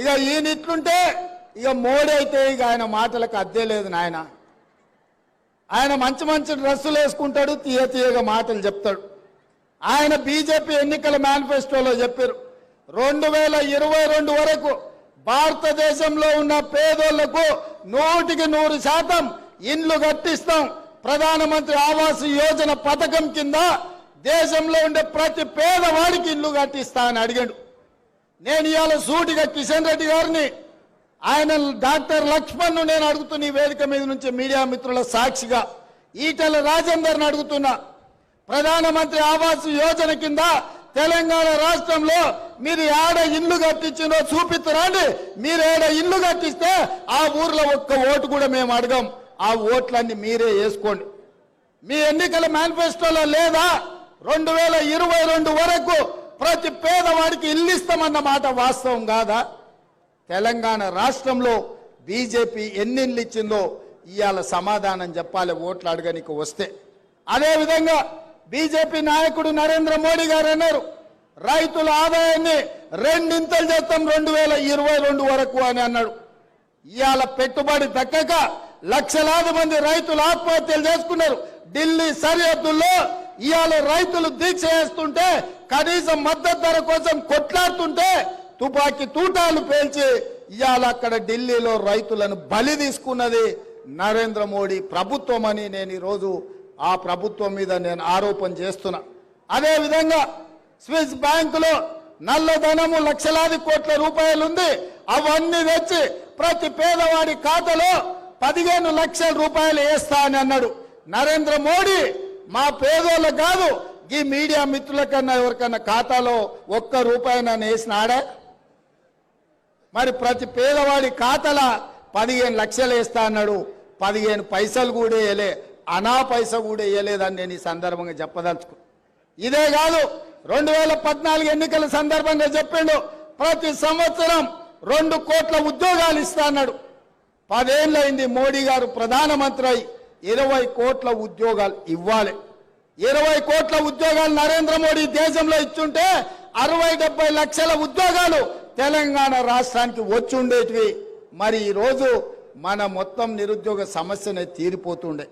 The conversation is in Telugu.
ఇక ఈయనట్లుంటే ఇక మోడీ అయితే ఇక ఆయన మాటలకు అద్దే లేదు నాయన. ఆయన మంచి మంచి డ్రెస్సులు వేసుకుంటాడు తీయ తీయగా మాటలు చెప్తాడు. ఆయన బీజేపీ ఎన్నికల మేనిఫెస్టోలో చెప్పారు రెండు వేల ఇరవై రెండు వరకు భారతదేశంలో ఉన్న పేదోళ్ళకు నూటికి నూరు శాతం ఇండ్లు కట్టిస్తాం. ప్రధానమంత్రి ఆవాస్ యోజన పథకం కింద దేశంలో ఉండే ప్రతి పేదవాడికి ఇల్లు కట్టిస్తా అని అడిగాడు. నేను ఇవాళ సూటిగా కిషన్ రెడ్డి గారిని ఆయన డాక్టర్ లక్ష్మణ్ నేను అడుగుతున్న ఈ వేదిక మీద నుంచి మీడియా మిత్రుల సాక్షిగా ఈటెల రాజేందర్ని అడుగుతున్నా ప్రధానమంత్రి ఆవాస్ యోజన కింద తెలంగాణ రాష్ట్రంలో మీరు ఏడ ఇల్లు కట్టించిందో చూపిస్తురండి మీరు ఏడ ఇల్లు కట్టిస్తే ఆ ఊర్లో ఒక్క ఓటు కూడా మేము అడగం. ఆ ఓట్లన్నీ మీరే వేసుకోండి. మీ ఎన్నికల మేనిఫెస్టోలో లేదా? రెండు వేల ఇరవై రెండు వరకు ప్రతి పేదవాడికి ఇల్లు ఇస్తామన్న మాట వాస్తవం కాదా? తెలంగాణ రాష్ట్రంలో బీజేపీ ఎన్ని ఇచ్చిందో ఇవాళ సమాధానం చెప్పాలి ఓట్లు అడగనికి వస్తే. అదేవిధంగా బీజేపీ నాయకుడు నరేంద్ర మోడీ గారు అన్నారు రైతుల ఆదాయాన్ని రెండింతలు చేస్తాం రెండు వేల ఇరవై రెండు వరకు అని అన్నాడు. ఇవాళ పెట్టుబడి దక్కక లక్షలాది మంది రైతులు ఆత్మహత్యలు చేసుకున్నారు. ఢిల్లీ సరిహద్దుల్లో ఇవాళ రైతులు దీక్ష చేస్తుంటే కనీసం మద్దతు ధర కోసం కొట్లాడుతుంటే తుపాకీ తూటాలు పేల్చి ఇవాళ అక్కడ ఢిల్లీలో రైతులను బలి తీసుకున్నది నరేంద్ర మోడీ ప్రభుత్వం అని నేను ఈరోజు ఆ ప్రభుత్వం మీద నేను ఆరోపణ చేస్తున్నా. అదేవిధంగా స్విస్ బ్యాంకులో నల్లధనము లక్షలాది కోట్ల రూపాయలు ఉంది. అవన్నీ తెచ్చి ప్రతి పేదవాడి ఖాతాలో పదిహేను లక్షల రూపాయలు వేస్తా అని అన్నాడు నరేంద్ర మోడీ. మా పేదోళ్ళకు కాదు ఈ మీడియా మిత్రుల కన్నా ఎవరికన్నా ఖాతాలో ఒక్క రూపాయి నన్ను వేసినాడా మరి ప్రతి పేదవాడి ఖాతాల? పదిహేను లక్షలు వేస్తా అన్నాడు. పదిహేను పైసలు కూడా వేయలే. అనా పైస కూడా వేయలేదని నేను ఈ సందర్భంగా చెప్పదలుచుకు. ఇదే కాదు రెండు వేల పద్నాలుగు ఎన్నికల సందర్భంగా చెప్పిండు. ప్రతి సంవత్సరం రెండు కోట్ల ఉద్యోగాలు ఇస్తా అన్నాడు. పదేళ్ళైంది మోడీ గారు ప్రధానమంత్రి అయి ఇరవై కోట్ల ఉద్యోగాలు ఇవ్వాలి. ఇరవై కోట్ల ఉద్యోగాలు నరేంద్ర మోడీ దేశంలో ఇచ్చుంటే అరవై డెబ్బై లక్షల ఉద్యోగాలు తెలంగాణ రాష్ట్రానికి వచ్చి ఉండేటివి. మరి ఈరోజు మన మొత్తం నిరుద్యోగ సమస్యనే తీరిపోతుండే.